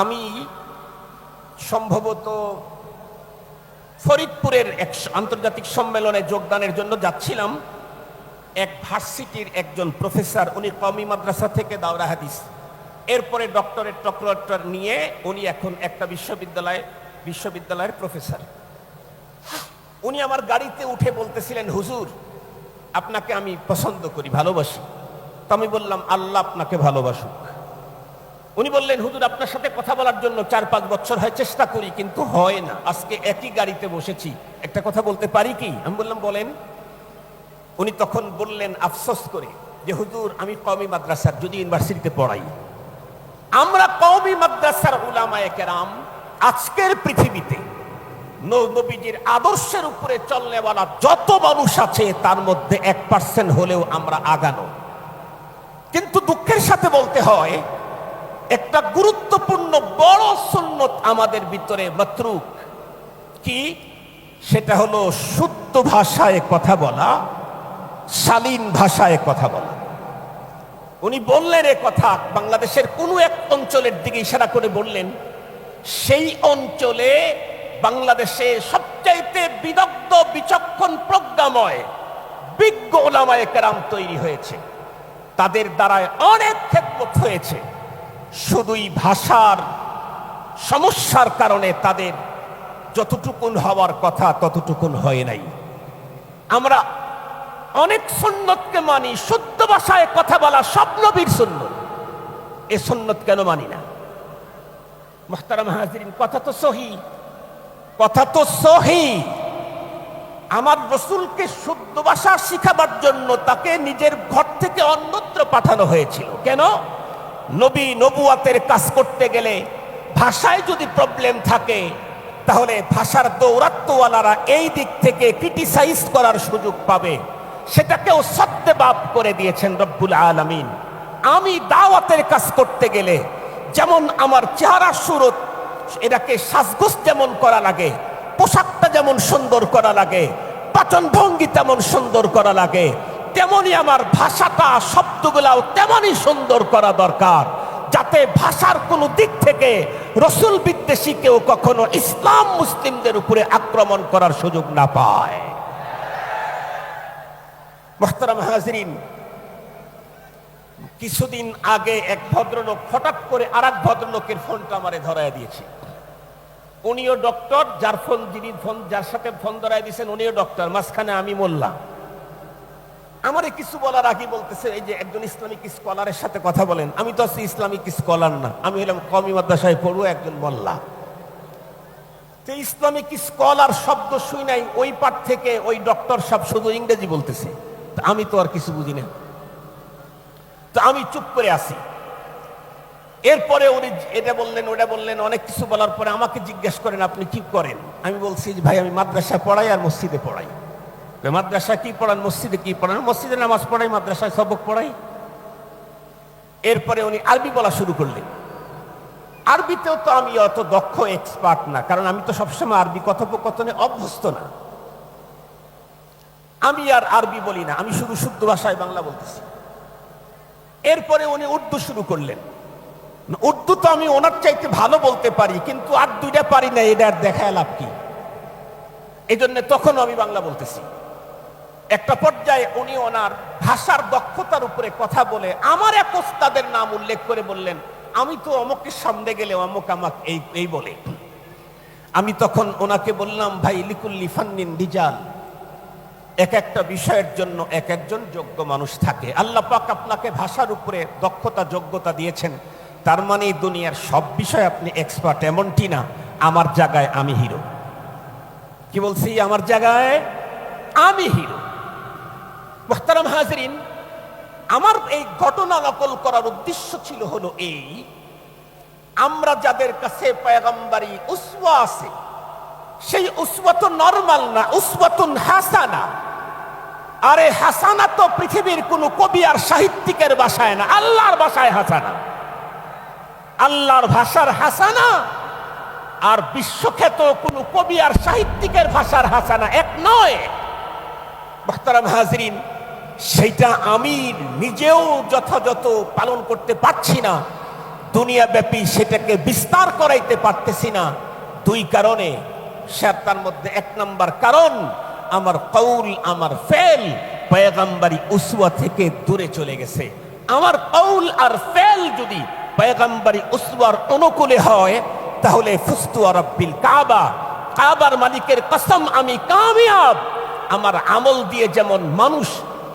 আমি সম্ভবত ফরিদপুরের এক আন্তর্জাতিক সম্মেলনে যোগদানের জন্য যাচ্ছিলাম। এক ভার্সিটির একজন প্রফেসর, উনি কমি মাদ্রাসা থেকে দাওরা হাদিস। এরপরে ডক্টরেট ডক্টরেট নিয়ে উনি এখন একটা বিশ্ববিদ্যালয়, বিশ্ববিদ্যালয়ের প্রফেসর। উনি আমার গাড়িতে উঠে বলতেছিলেন, হুজুর, আপনাকে আমি পছন্দ করি, ভালোবাসি। তো আমি বললাম, আল্লাহ আপনাকে ভালোবাসুক। উনি বললেন, হুজুর, আপনার সাথে কথা বলার জন্য চার পাঁচ বছর হয়, চেষ্টা করি, কিন্তু হয় না। আজকে একই গাড়িতে বসেছি। একটা কথা বলতে পারি কি? আমি বললাম, বলেন। উনি তখন বললেন আফসোস করে যে, হুজুর, আমি কমি মাদ্রাসার, যদি ইউনিভার্সিটিতে পড়াই। আমরা কওমি মাদ্রাসার উলামায়ে কেরাম আজকের পৃথিবীতে নবীজির আদর্শের উপরে চলনেওয়ালা যত মানুষ আছে, তার মধ্যে এক পার্সেন্ট হলেও আমরা আগানো। কিন্তু দুঃখের সাথে বলতে হয় একটা গুরুত্বপূর্ণ বড় সুন্নত আমাদের ভিতরে মাত্রুক। কি? সেটা হলো শুদ্ধ ভাষায় কথা বলা, শালীন ভাষায় কথা বলা। উনি বললেন এ কথা, বাংলাদেশের কোনো এক অঞ্চলের দিকে ইশারা করে বললেন, সেই অঞ্চলে বাংলাদেশে সবচাইতে বিদগ্ধ, বিচক্ষণ প্রজ্ঞাময়, বিজ্ঞ ওলামায়ে কেরাম তৈরি হয়েছে। তাদের দ্বারায় অনেক ক্ষেত্র হয়েছে। শুধুই ভাষার সমস্যার কারণে তাদের যতটুকুন হওয়ার কথা ততটুকুন হয় নাই। আমরা অনেক সুন্নতকে মানি, শুদ্ধ ভাষায় কথা বলা স্বপ্নবীর সুন্নত। এ সুন্নত কেন মানি না? মোহতারাম হাজিরিন, কথা তো সহি। কথা তো সহি। আমার রসুলকে শুদ্ধ ভাষা শিখাবার জন্য তাকে নিজের ঘর থেকে অন্যত্র পাঠানো হয়েছিল। কেন? নবী নবুয়াতের কাজ করতে গেলে ভাষায় যদি প্রবলেম থাকে, তাহলে ভাষার দৌরাত্মওয়ালারা এই দিক থেকে ক্রিটিসাইজ করার সুযোগ পাবে। সেটাকেও সত্যবাব করে দিয়েছেন রব্বুল আলমিন। আমি দাওয়াতের কাজ করতে গেলে যেমন আমার চেহারা সুরত, এটাকে সাজগোজ যেমন করা লাগে, পোশাকটা যেমন সুন্দর করা লাগে পাচন ভঙ্গি তেমন সুন্দর করা লাগে তেমনি আমার ভাষাটা, শব্দগুলাও তেমনই সুন্দর করা দরকার, যাতে ভাষার কোনো দিক থেকে রসুল বিদ্বেষী কেউ কখনো ইসলাম মুসলিমদের উপরে আক্রমণ করার সুযোগ না পায়। হাজরিন, কিছুদিন আগে এক ভদ্রলোক হঠাৎ করে আর এক ভদ্রলোকের ফোনটা আমারে ধরায় দিয়েছে। উনিও ডক্টর, যার ফোন, যিনি ফোন, যার সাথে ফোন ধরায় দিয়েছেন, উনিও ডক্টর, মাঝখানে আমি মোল্লা আমারে কিছু বলার আগে বলতেছে, এই যে একজন ইসলামিক স্কলারের সাথে কথা বলেন, আমি তো আছি ইসলামিক স্কলার না, আমি হলাম কমি মাদ্রাসায় পড়ুয়া একজন মোল্লা। তো ইসলামিক স্কলার শব্দ শুই নাই, ওই পাঠ থেকে ওই ডক্টর সব শুধু ইংরেজি বলতেছে। আমি তো আর কিছু বুঝি না। তো আমি চুপ করে আছি। এরপরে উনি এটা বললেন ওটা বললেন, অনেক কিছু বলার পরে আমাকে জিজ্ঞেস করেন, আপনি কি করেন? আমি বলছি, ভাই, আমি মাদ্রাসা পড়াই আর মসজিদে পড়াই। তো মাদ্রাসা কি পড়ান, মসজিদে কি পড়ান? মসজিদে নামাজ পড়াই, মাদ্রাসায় সবক পড়াই। এরপরে উনি আরবি বলা শুরু করলেন। আরবিতেও তো আমি অত দক্ষ এক্সপার্ট না, কারণ আমি তো সবসময় আরবি কথোপকথনে অভ্যস্ত না। আমি আর আরবি বলি না, আমি শুধু শুদ্ধ ভাষায় বাংলা বলতেছি। এরপরে উনি উর্দু শুরু করলেন। উর্দু তো আমি ওনার চাইতে ভালো বলতে পারি, কিন্তু আর দুইটা পারি না, এটা আর দেখায় লাভ কি? এই তখনও আমি বাংলা বলতেছি। একটা পর্যায়ে উনি ওনার ভাষার দক্ষতার উপরে কথা বলে আমার এক ওস্তাদের নাম উল্লেখ করে বললেন, আমি তো অমুকের সামনে গেলে অমুক আমাকে এই এই বলে। আমি তখন ওনাকে বললাম, ভাই, লিকুল্লি ফান্নিন রিজাল। এক একটা বিষয়ের জন্য এক একজন যোগ্য মানুষ থাকে। আল্লাহ পাক আপনাকে ভাষার উপরে দক্ষতা, যোগ্যতা দিয়েছেন। তার মানে দুনিয়ার সব বিষয়ে আপনি এক্সপার্ট এমনটি না, আমার জায়গায় আমি হিরো কি বলছি? আমার জায়গায় আমি হিরো মোহতারাম হাজরিন, আমার এই ঘটনা নকল করার উদ্দেশ্য ছিল হলো এই, আমরা যাদের কাছে পয়গম্বরী উসওয়া আছে, সেই উসওয়া তো নর্মাল না উসওয়াতুন হাসানা। আরে হাসানা তো পৃথিবীর কোন কবি আর সাহিত্যিকের ভাষায় না, আল্লাহর ভাষায় হাসানা। আল্লাহর ভাষার হাসানা, আর বিশ্বখ্যাত কোন কবি আর সাহিত্যিকের ভাষার হাসানা এক নয়। মোহতারাম হাজরিন সেইটা আমি নিজেও যথাযথ পালন করতে পারছি না। দুনিয়াব্যাপী সেটাকে বিস্তার করাইতে পারতেছি না। দুই কারণে স্যার তার মধ্যে এক নম্বর কারণ, আমার কৌল, আমার ফেল পয়গাম্বারি উসুয়া থেকে দূরে চলে গেছে। আমার কৌল আর ফেল যদি পয়গাম্বারি উসুয়ার অনুকূলে হয়, তাহলে ফুস্তু রব্বিল কাবা, কাবার মালিকের কসম আমি কামিয়াব। আমার আমল দিয়ে যেমন মানুষ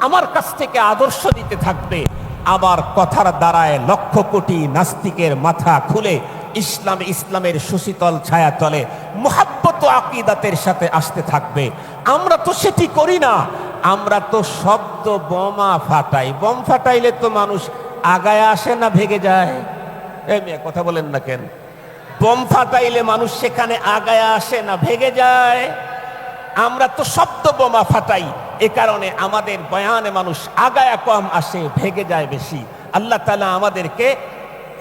আমার কাছ থেকে আদর্শ দিতে থাকবে। আমার কথার দ্বারায় লক্ষ কোটি নাস্তিকের মাথা খুলে ইসলাম ইসলামের সুশীতল ছায়া তলে মোহাব্বত আকিদাতের সাথে আসতে থাকবে। আমরা তো সেটি করি না। আমরা তো শব্দ বোমা ফাটাই। বম ফাটাইলে তো মানুষ আগায় আসে না, ভেগে যায়। কথা বলেন না কেন? বোম ফাটাইলে মানুষ সেখানে আগায় আসে না, ভেগে যায়। আমরা তো শব্দ বোমা ফাটাই। এ কারণে আমাদের বয়ানে মানুষ আগায়া কম আসে, ভেগে যায় বেশি। আল্লাহ তালা আমাদেরকে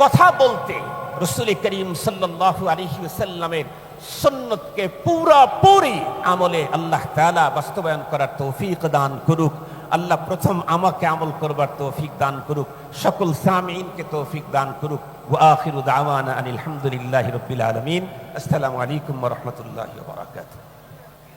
কথা বলতে রসুল করিম সাল্লাহ আলহি সাল্লামের সন্ন্যতকে পুরাপুরি আমলে আল্লাহ তালা বাস্তবায়ন করার তৌফিক দান করুক। আল্লাহ প্রথম আমাকে আমল করবার তৌফিক দান করুক। সকল সামিনকে তৌফিক দান করুক। ওয়াখিরু দাওয়ানা আনিল হামদুলিল্লাহি রাব্বিল আলামিন। আসসালামু আলাইকুম রাহমাতুল্লাহি বারাকাতুহু।